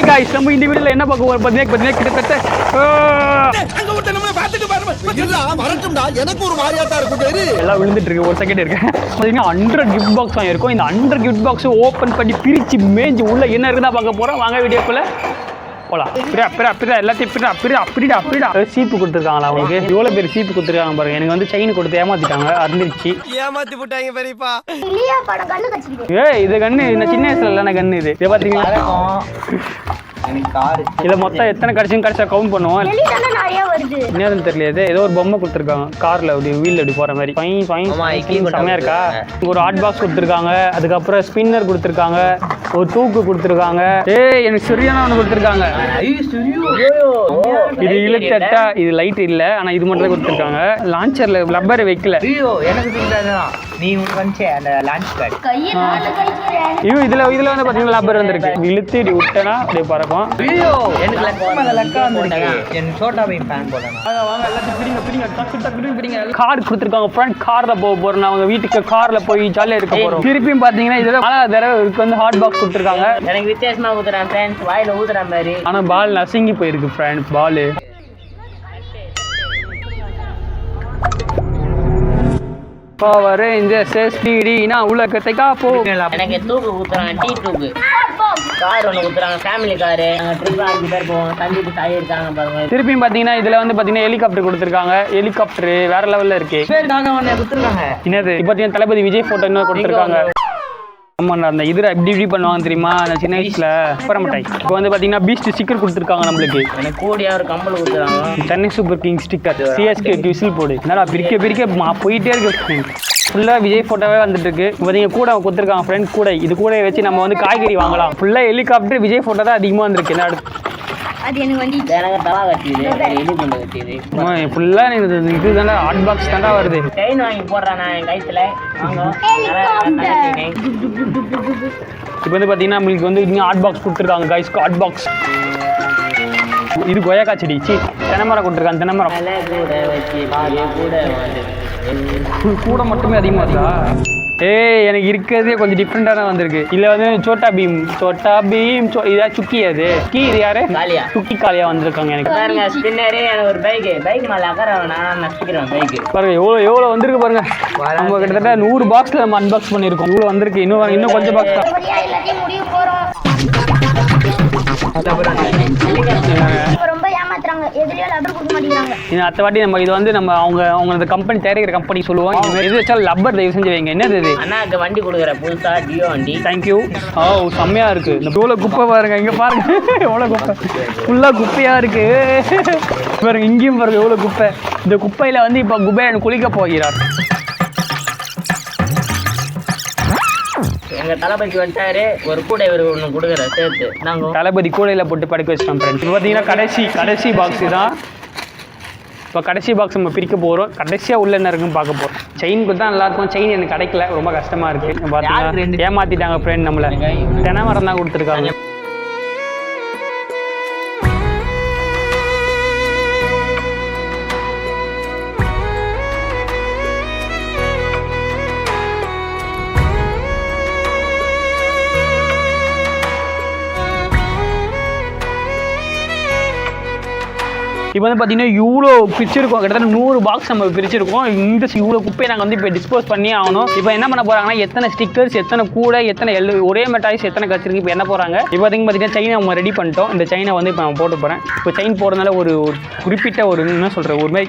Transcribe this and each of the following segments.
Hi guys நம்ம இந்த வீடியோல என்ன பார்க்க போறோம்? பார்த்தீங்கன்னா கிட்டத்தட்ட ஆ, வரட்டும்டா. எனக்கு ஒரு மாதிரியா தான் இருக்கும் எல்லாம் விழுந்துட்டு இருக்கு ஒரு செகண்ட் இருக்கு பார்த்தீங்கன்னா ஹண்ட்ரட் கிஃப்ட் பாக்ஸ் தான் இருக்கும். இந்த ஹண்ட்ரட் கிஃப்ட் பாக்ஸ் ஓப்பன் பண்ணி பிரிச்சு மேஞ்சு உள்ள என்ன இருக்குதா பார்க்க போறோம்? வாங்க வீடியோக்குள்ள. போலாம். பிரியா பிரியா பிரியா எல்லாத்தையும் பிரியா பிரியா பிரிடா பிரிடா சீப்பு கொடுத்துருக்காங்களா அவங்களுக்கு எவ்வளோ பேர் சீப்பு கொடுத்துருக்காங்க பாருங்க. எனக்கு வந்து செயின் கொடுத்து ஏமாத்திட்டாங்க. அருந்துருச்சு. ஏமாத்தி போட்டாங்க பெரியப்பா. ஏய் இது கண்ணு இந்த சின்ன வயசுல இல்லைனா கண்ணு இது. காரு இதில் மொத்தம் எத்தனை கடைசியும் கடைசியாக கவுண்ட் பண்ணுவோம்? என்னதுன்னு தெரியல இது ஏதோ ஒரு பொம்மை கொடுத்துருக்காங்க. கார்ல அப்படி வீல் அப்படி போற மாதிரி. ஃபைன் ஃபைன் செம்மையா இருக்கா? ஒரு ஹாட் பாக்ஸ் கொடுத்துருக்காங்க. அதுக்கப்புறம் ஸ்பின்னர் கொடுத்துருக்காங்க. ஒரு தூக்கு கொடுத்துருக்காங்க. ஏய் எனக்கு சரியான ஒன்று கொடுத்துருக்காங்க. இது இழுத்தட்டா இது லைட் இல்ல. ஆனா இது மட்டும் தான் கொடுத்துருக்காங்க. லான்ச்சர்ல ரப்பர் வைக்கல ஐயோ எனக்கு தெரியாதுதான் நீ உனக்கு வந்துச்சே அந்த லான்ச் பேட் ஐயோ இதுல இதுல வந்து பாத்தீங்கன்னா ரப்பர் வந்திருக்கு. இழுத்து இப்படி விட்டனா அப்படியே பறக்கும். ஐயோ எனக்கு லக்கா மேல லக்கா வந்துருக்கு. எனக்கு சோட்டா பீம் ஃபேன் போடணும். கார் கொடுத்துருக்காங்க. ஃப்ரண்ட் கார்ல போக போறோம். அவங்க வீட்டுக்கு கார்ல போய் ஜாலியா இருக்க போறோம். திருப்பியும் பாத்தீங்கன்னா இதுல நாலாவது தடவை இதுக்கு வந்து ஹாட் பாக்ஸ் கொடுத்துருக்காங்க. எனக்கு வித்தியாசமா ஊத்துறேன் ஃப்ரெண்ட்ஸ் வாயில ஊத்துற மாதிரி ஆனா பால் நசுங்கி போயிருக்கு ஃப்ரெண்ட் பால் பவர் இந்த செஸ்டிடினா உலகத்தை காப்போ எனக்கு தூக்கு ஊத்துறான் டீ தூக்கு. கார் ஒன்று ஊத்துறாங்க ஃபேமிலி காரு. ட்ரிப் அஞ்சு பேர் போவோம். சந்திப்பு தாய் இருக்காங்க பாருங்க. திருப்பியும் பாத்தீங்கன்னா இதுல வந்து பாத்தீங்கன்னா ஹெலிகாப்டர் கொடுத்துருக்காங்க. ஹெலிகாப்டர் வேற லெவல்ல இருக்கு. பேருக்காக உன்னை கொடுத்துருக்காங்க என்னது? இப்போ பாத்தீங்கன்னா தளபதி விஜய் போட்டோ இன்னும் கொடுத்துருக்காங்க. ஆமாண்டா அந்த இதில் இப்படி இப்படி பண்ணுவாங்க தெரியுமா? அந்த சின்ன வயசுல பரமட்டாய் இப்போ வந்து பாத்தீங்கன்னா பீஸ்ட் ஸ்டிக்கர் கொடுத்துருக்காங்க நம்மளுக்கு. எனக்கு கூடிய ஒரு கம்பல் ஊத்துறாங்க Chennai super king sticker CSK whistle போடு. என்னடா பிரிக்க பிரிக்க போயிட்டே இருக்கு. ஃபுல்லாக விஜய் ஃபோட்டோவே வந்துட்டு இருக்கு. பார்த்தீங்க கூட கொடுத்துருக்காங்க ஃப்ரெண்ட் கூட. இது கூட வச்சு நம்ம வந்து காய்கறி வாங்கலாம். ஃபுல்லாக ஹெலிகாப்டர் விஜய் ஃபோட்டோ தான் அதிகமாக வந்திருக்கு. என்ன அது எனக்கு வண்டி எனக்கு தலா கட்டிது எலி கொண்டு கட்டிது ஃபுல்லாக இது இது தானே ஹாட் பாக்ஸ் தாண்டா வருது. செயின் வாங்கி போடுறேன் நான் என் கைத்துல வாங்க. இப்போ வந்து பார்த்தீங்கன்னா நம்மளுக்கு வந்து இங்கே ஹாட் பாக்ஸ் கொடுத்துருக்காங்க கைஸ்க்கு ஹாட் பாக்ஸ் இது கொய்யாக்கா செடி. சி தென்னைமரம் கொடுத்துருக்காங்க தென்னைமரம் தலை கூட வச்சு பாரு கூட வந்து. கூட மட்டுமே அதிகமாக இருக்கா? ஏய் எனக்கு இருக்கிறதே கொஞ்சம் டிஃப்ரெண்டாக தான் வந்திருக்கு. இதில் வந்து சோட்டா பீம் சோட்டா பீம் சோ இதா சுக்கி அது. சுக்கி இது யாரு? காலியா சுக்கி காலியா வந்திருக்காங்க எனக்கு. பாருங்க ஸ்பின்னரு எனக்கு ஒரு பைக் பைக் மேல அக்கறை நான் நசிக்கிறேன் பைக் பாருங்க எவ்வளோ எவ்வளோ வந்திருக்கு பாருங்க. நம்ம கிட்டத்தட்ட நூறு பாக்ஸில் நம்ம அன்பாக்ஸ் பண்ணியிருக்கோம். இவ்வளோ வந்திருக்கு. இன்னும் இன்னும் கொஞ்சம் பாக்ஸ் தான் ரொம்ப ஏமாத்துறாங்க. எதிரியா லப்பர் கொடுக்க மாட்டேங்கிறாங்க. இது அடுத்த வாட்டி நம்ம இது வந்து நம்ம அவங்க அவங்க அந்த கம்பெனி தயாரிக்கிற கம்பெனி இந்த மாதிரி எது வச்சாலும் லப்பர் தயவு செஞ்சு வைங்க. என்னது இது? அண்ணாக்கு வண்டி கொடுக்குற புதுசா டியோ வண்டி. தேங்க்யூ ஓ செம்மையா இருக்கு. இந்த எவ்வளோ குப்பை பாருங்க இங்க பாருங்க. எவ்வளோ குப்பை. ஃபுல்லாக குப்பையா இருக்கு. பாருங்க இங்கேயும் பாருங்க எவ்வளோ குப்பை. இந்த குப்பையில வந்து இப்போ குபேரன் குளிக்க போகிறார். எங்க தளபதி வந்துட்டாரு ஒரு கூட இவர் ஒண்ணு கொடுக்குற சேர்த்து. நாங்க தளபதி கூடையில போட்டு படுக்க வச்சிட்டோம் ஃப்ரெண்ட்ஸ் இப்போ பார்த்தீங்கன்னா கடைசி கடைசி பாக்ஸ் தான் இப்போ கடைசி பாக்ஸ் நம்ம பிரிக்க போகிறோம் கடைசியாக உள்ள என்ன இருக்குன்னு பார்க்க போகிறோம் செயின் கொடுத்தா நல்லா இருக்கும். செயின் எனக்கு கிடைக்கல. ரொம்ப கஷ்டமா இருக்கு. பார்த்தீங்கன்னா ஏமாத்திட்டாங்க ஃப்ரெண்ட் நம்மளை. தென்னை மரம் தான் கொடுத்துருக்காங்க. இப்போ வந்து பார்த்தீங்கன்னா இவ்வளோ பிரிச்சிருக்கோம். கிட்டத்தட்ட நூறு பாக்ஸ் நம்ம பிரிச்சிருக்கோம். இந்த இவ்வளோ குப்பையை நாங்கள் வந்து இப்போ டிஸ்போஸ் பண்ணி ஆகணும். இப்போ என்ன பண்ண போகிறாங்கன்னா எத்தனை ஸ்டிக்கர்ஸ் எத்தனை கூடை எத்தனை எல்லு ஒரே மெட்டாய்ஸ் எத்தனை கச்சிருக்கு இப்போ என்ன போகிறாங்க இப்போ வந்து பார்த்தீங்கன்னா சைனை நம்ம ரெடி பண்ணிட்டோம். இந்த சைனை வந்து இப்போ நான் போட்டு போகிறேன் இப்போ செயின் போடுறதுனால ஒரு குறிப்பிட்ட ஒரு என்ன சொல்கிற ஒரு மாதிரி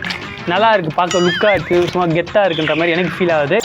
நல்லா இருக்குது பார்க்க லுக்காக இருக்குது சும்மா கெத்தாக இருக்குன்ற மாதிரி எனக்கு ஃபீல் ஆகுது.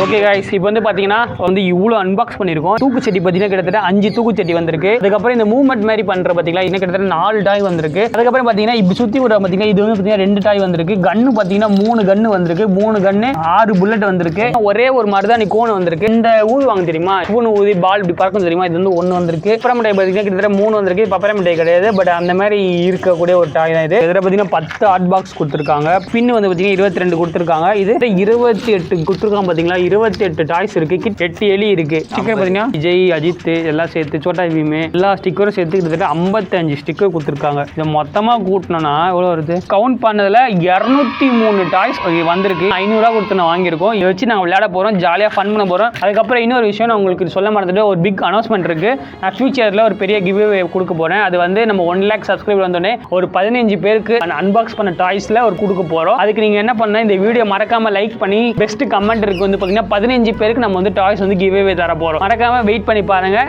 ஓகே guys இப்போ வந்து பார்த்தீங்கன்னா வந்து இவ்வளோ அன்பாக்ஸ் பண்ணியிருக்கோம் தூக்குச்சட்டி பார்த்தீங்கன்னா கிட்டத்தட்ட அஞ்சு தூக்குச்சட்டி வந்திருக்கு. அதுக்கப்புறம் இந்த மூவ்மெண்ட் மாதிரி பண்ணுற பார்த்தீங்களா இன்னும் கிட்டத்தட்ட நாலு டாய் வந்திருக்கு. அதுக்கப்புறம் பார்த்தீங்கன்னா இப்படி சுற்றி விட பார்த்தீங்கன்னா இது வந்து பார்த்தீங்கன்னா ரெண்டு டாய் வந்திருக்கு. கன்று பார்த்தீங்கன்னா மூணு கன்று வந்திருக்கு. மூணு கன்று ஆறு புல்லட் வந்திருக்கு. ஒரே ஒரு மருதாணி கோன் வந்திருக்கு. இந்த ஊதுவாங்க தெரியுமா? ஊனு ஊதி பால் இப்படி பறக்கும் தெரியுமா? இது வந்து ஒன்று வந்திருக்கு. பப்பரமிட்டாய் பார்த்தீங்கன்னா கிட்டத்தட்ட மூணு வந்திருக்கு. பப்பரமிட்டாய் கிடையாது. பட் அந்த மாதிரி இருக்கக்கூடிய ஒரு டாய் தான் இது. இதில் பார்த்தீங்கன்னா பத்து ஹாட் பாக்ஸ் கொடுத்துருக்காங்க. பின் வந்து பார்த்தீங்கன்னா இருபத்தி ரெண்டு கொடுத்துருக்காங்க. இது இருபத்தி எட்டு கொடுத்துருக்காங்க பார்த்தீங்களா இருபத்தி எட்டு டாய்ஸ் இருக்கு. கிட் எட்டு எலி இருக்கு. ஸ்டிக்கர் பார்த்தீங்கன்னா விஜய் அஜித் எல்லாம் சேர்த்து சோட்டா பீம் எல்லா ஸ்டிக்கரும் சேர்த்து கிட்டத்தட்ட ஐம்பத்தஞ்சு ஸ்டிக்கர் கொடுத்துருக்காங்க. இதை மொத்தமாக கூட்டினோன்னா எவ்வளோ வருது? கவுண்ட் பண்ணதில் இரநூத்தி மூணு டாய்ஸ் வந்திருக்கு. ஐநூறுரூவா கொடுத்து நான் வாங்கியிருக்கோம். இதை வச்சு நாங்கள் விளையாட போகிறோம் ஜாலியாக ஃபன் பண்ண போகிறோம் அதுக்கப்புறம் இன்னொரு விஷயம் நான் உங்களுக்கு சொல்ல மறந்துட்டு ஒரு பிக் அனௌன்ஸ்மெண்ட் இருக்கு. நான் ஃபியூச்சரில் ஒரு பெரிய கிவ் கொடுக்க போகிறேன் அது வந்து நம்ம ஒன் லேக் சப்ஸ்கிரைபர் வந்தோடனே ஒரு பதினஞ்சு பேருக்கு அன்பாக்ஸ் பண்ண டாய்ஸில் ஒரு கொடுக்க போகிறோம் அதுக்கு நீங்கள் என்ன பண்ண இந்த வீடியோ மறக்காம லைக் பண்ணி பெஸ்ட் கமெண்ட் இருக்கு வந்து பார்த்தீங்கன்னா பதினஞ்சு பேருக்கு நம்ம வந்து டாய்ஸ் வந்து கிவ்வே தர போகிறோம் மறக்காமல் வெயிட் பண்ணி பாருங்க.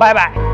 பாய் பாய்